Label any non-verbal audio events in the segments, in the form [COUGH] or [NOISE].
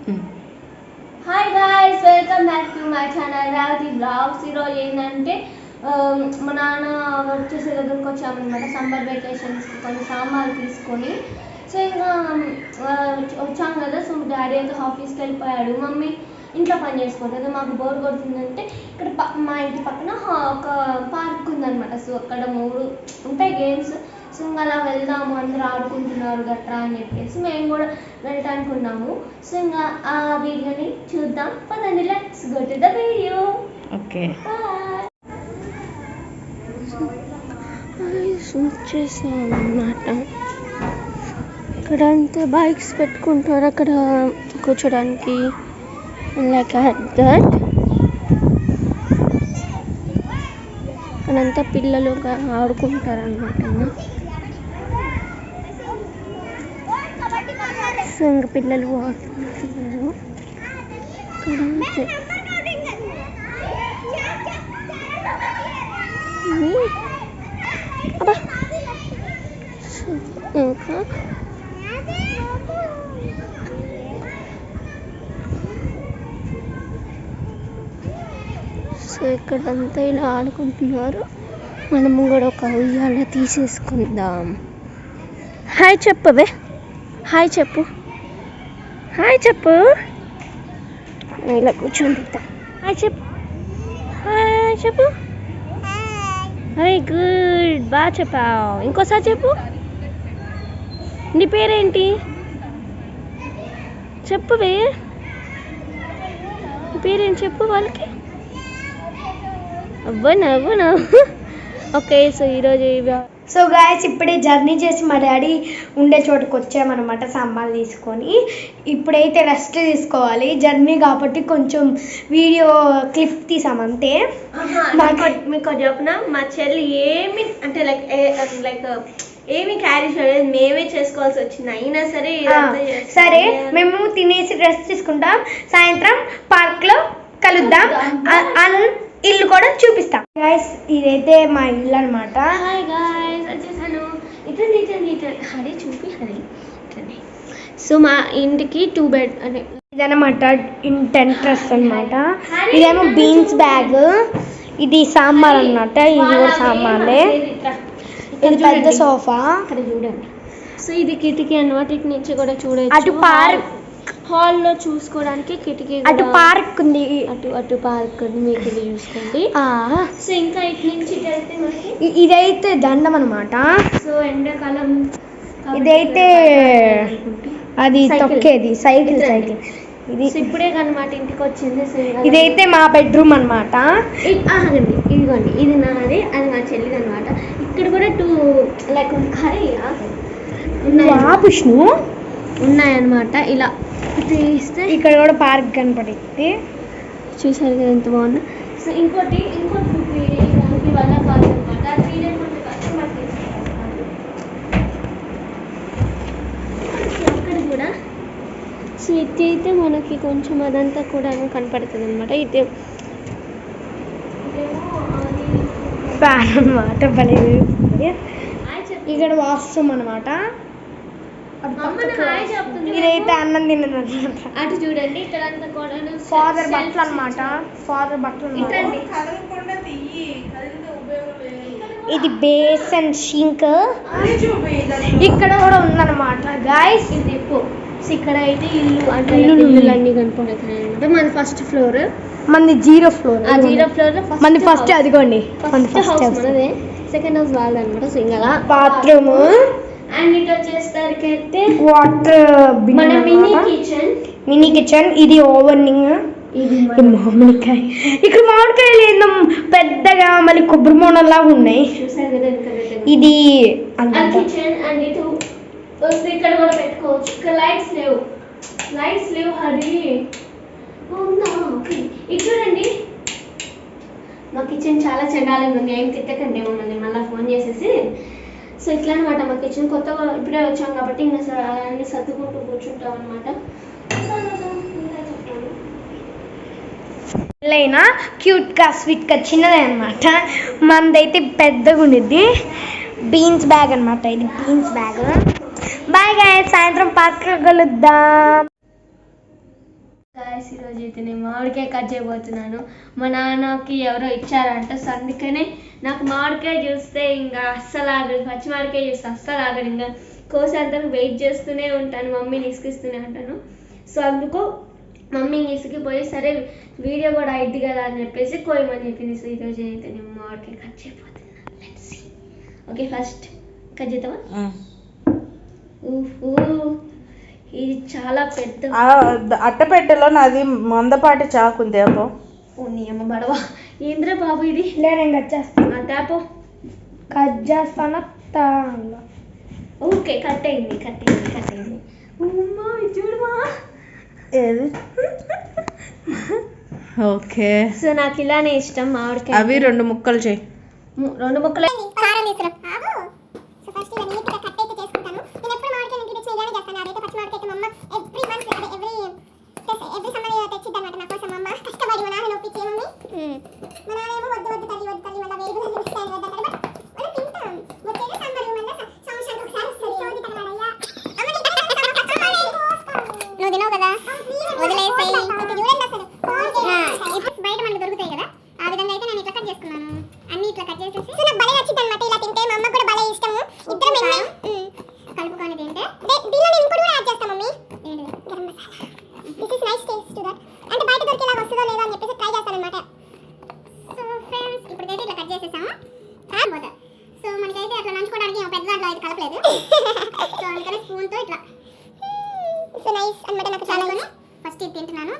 Hi guys welcome back to my channel Ravathi blogs ఈరోజు ఏంటంటే um, మా నాన్న వచ్చేసే దగ్గరకు వచ్చామన్నమాట సమ్మర్ వెకేషన్స్ కొన్ని సామాన్లు తీసుకొని. సో ఇంకా um, వచ్చాం కదా సో డాడీ అయితే ఆఫీస్కి వెళ్ళిపోయాడు. మమ్మీ ఇంట్లో పని చేసుకుంటుంది మాకు బోర్ కొడుతుందంటే ఇక్కడ మా ఇంటి పక్కన ఒక పార్క్ ఉందన్నమాట. సో అక్కడ మూడు ఉంటాయి గేమ్స్ సో అలా వెళ్దాము అందరూ ఆడుకుంటున్నారు గట్రా అని చెప్పేసి మేము కూడా వెళ్ళటానికి ఉన్నాము సో ఇంకా ఆ వీడియోని చూద్దాం. పదండి let's go to the video okay వచ్చేసాం అన్నమాట ఇక్కడ అంతా బైక్స్ పెట్టుకుంటారు అక్కడ కూర్చోడానికి. లైక్ దట్ అక్కడంతా పిల్లలు ఆడుకుంటారు అనమాట సో ఇంకా పిల్లలు ఆడుకుంటున్నారు సో ఇంకా? సో ఇక్కడంతా ఇలా ఆడుకుంటున్నారు. మనము కూడా ఒక ఉయ్యాల తీసేసుకుందాం. హాయ్ చెప్పవే. హాయ్ చెప్పు. హాయ్ చెప్పు. ఇలా కూర్చొని తింటా. హాయ్ చెప్పు. హాయ్ చెప్పు. వెరీ గుడ్ బాగా చెప్పావు. ఇంకోసారి చెప్పు. నీ పేరేంటి? చెప్పువే నీ పేరేంటి చెప్పు వాళ్ళకి. అవ్వను అవ్వను [LAUGHS] ఓకే సో ఈరోజు ఇవి సో గాయస్ ఇప్పుడే జర్నీ చేసి మా డాడీ ఉండే చోటుకు వచ్చామన్నమాట సాంబార్ తీసుకొని. ఇప్పుడైతే రెస్ట్ తీసుకోవాలి. జర్నీ కాబట్టి కొంచెం వీడియో క్లిప్ తీసామంతే నాకు మీకు చెప్పిన? మా చెల్లి ఏమి అంటే లైక్ లైక్ ఏమి క్యారీ చేయలేదు. మేమే చేసుకోవాల్సి వచ్చింది. అయినా సరే. సరే మేము తినేసి రెస్ట్ తీసుకుంటాం. సాయంత్రం పార్క్లో కలుద్దాం. ఇల్లు కూడా చూపిస్తాం. గాయస్ ఇదైతే మా ఇల్లు అనమాట ఇటండి ఇటండి ఇటండి హరి చూపి హరి. సో మా ఇంటికి టూ బెడ్ అంటే ఇదన్నమాట ఇంటెంట్రస్ అన్నమాట. ఇదేమో బీన్స్ బ్యాగ్. ఇది సాంబార్ అన్నమాట ఇది కూడా సాంబార్లే ఇది పెద్ద సోఫా. అక్కడ చూడండి. సో ఇది కిటికీ అన్నమాట ఇటు నుంచి కూడా చూడొచ్చు. అటు పార్క్. హాల్లో చూసుకోవడానికి కిటికీ అటు పార్క్ ఉంది. అటు అటు పార్క్ ఉంది. మీకు ఇది చూసుకోండి. సో ఇంకా ఇటు నుంచి మనకి ఇదైతే దండం అన్నమాట. సో ఎండాకాలం ఇదైతే. అది సైకిల్. తొక్కేది. సైకిల్. సైకిల్. ఇది ఇప్పుడే కనమాట ఇంటికి వచ్చింది ఇదైతే మా బెడ్రూమ్ ఆగండి ఇదిగోండి. ఇది నాది అది మా చెల్లిది అనమాట ఇక్కడ కూడా టూ లైక్ కర్రీయా వా పుష్ణు ఉన్నాయన్నమాట. ఇలా ఇక్కడ కూడా పార్క్ కనపడింది. చూసారు కదా ఎంత బాగుంది. సో ఇంకోటి ఇంకోటి వల్ల కాదు అనమాట కస్టమర్ అక్కడ కూడా. సో ఇది అయితే మనకి కొంచెం అదంతా కూడా కనపడుతుంది అనమాట ఇదే చెప్పు. ఇక్కడ వాష్రూమ్ అన్నమాట. ఇదైతే అన్నం తిన్నదన్నమాట. అటు చూడండి ఫాదర్ బట్టలు అన్నమాట ఫాదర్ బట్టలు ఇది బేస్ అండ్ షింక్. ఇక్కడ కూడా ఉందన్నమాట గాయస్ ఇది ఇక్కడ అయితే ఇల్లు అంటే ఇల్లు. అన్ని కనపడుతున్నాయి అనమాట మన ఫస్ట్ ఫ్లోర్ మంది జీరో ఫ్లోర్. ఆ జీరో ఫ్లోర్లో మంది ఫస్ట్ అదిగోండి. ఫస్ట్ హౌస్ మనదే సెకండ్ హౌస్ వాళ్ళది అనమాట సో ఇంకా అలా బాత్రూమ్ అండ్ ఇటు వచ్చేసరికి అయితే వాటర్ మన మినీ కిచెన్ మినీ కిచెన్ ఇది ఓవెనింగ్ ఇది మామిడికాయ. ఇక్కడ మామిడికాయలు ఏందో పెద్దగా మళ్ళీ కొబ్బరి మొండలాగా ఉన్నాయి. ఇది కిచెన్ అండ్ ఇటు వస్తే ఇక్కడ కూడా పెట్టుకోవచ్చు. ఇక్కడ లైట్స్ లేవు. లైట్స్ లేవు హరి. చూడండి. మా కిచెన్ చాలా చండాలంగా ఉంది. ఏం తిట్టకండి మమ్మల్ని మళ్ళీ ఫోన్ చేసేసి సో ఇట్లా అనమాట మా కిచెన్ కొత్తగా ఇప్పుడే వచ్చాం కాబట్టి ఇంకా అన్ని సర్దుకుంటూ కూర్చుంటాం అనమాట అయినా క్యూట్గా స్వీట్గా చిన్నదే అనమాట మనదైతే పెద్దగా ఉండిద్ది. బీన్స్ బ్యాగ్ అన్నమాట ఇది బీన్స్ బ్యాగ్. బాయ్ గాయ సాయంత్రం పాత్ర కలుద్దాం. ఈరోజు అయితే నేను మామిడికాయ కట్ చేయబోతున్నాను. మా నాన్నకి ఎవరో ఇచ్చారంట. సో అందుకనే నాకు మామిడికాయ చూస్తే ఇంకా అస్సలు ఆగదు పచ్చి మామిడికాయ చూస్తే అస్సలు ఆగదు ఇంకా కోసేంతకు వెయిట్ చేస్తూనే ఉంటాను. మమ్మీని ఇసుకిస్తూనే ఉంటాను. సో అందుకు మమ్మీ ఇసుకిపోయి సరే వీడియో కూడా అయింది కదా అని చెప్పేసి కోయమని చెప్పింది సో ఈరోజు అయితే నేను మామిడికాయ కట్ చేయబోతున్నాను. ఓకే ఫస్ట్ కట్ చేద్దామా? ఊహూ. ఇది చాలా పెద్ద అట్టపెట్టెలో నాది మందపాటి చాకు ఉంది అబ్బో. ఓ నీ అమ్మ బడవా. ఏంద్రా బాబు ఇది? నేను కట్ చేస్తాను ఆ ట్యాపు కట్ చేస్తాను? ఓకే కట్ అయింది కట్ అయింది కట్ అయింది. చూడమా. ఏది? [LAUGHS] ఓకే. సో నాకు ఇలానే ఇష్టం మామిడికాయ. అవి రెండు ముక్కలు చేయి. రెండు ముక్కలు. వదిలేసాయి అనుకుంటాను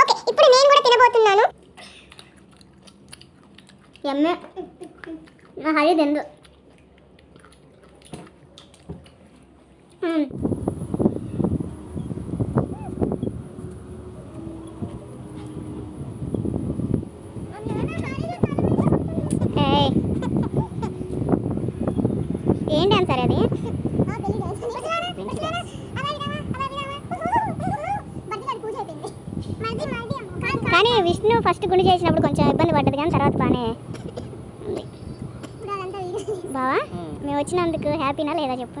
ఓకే ఇప్పుడు నేను కూడా తినబోతున్నాను ఎమ్మె హరి తిందు. ఏం డాన్స్ సార్ అది? కానీ విష్ణు ఫస్ట్ గుండు చేసినప్పుడు కొంచెం ఇబ్బంది పడ్డది కానీ తర్వాత బాగానే ఉంది. [LAUGHS] బావా? మేము వచ్చినందుకు హ్యాపీనా లేదా చెప్పు?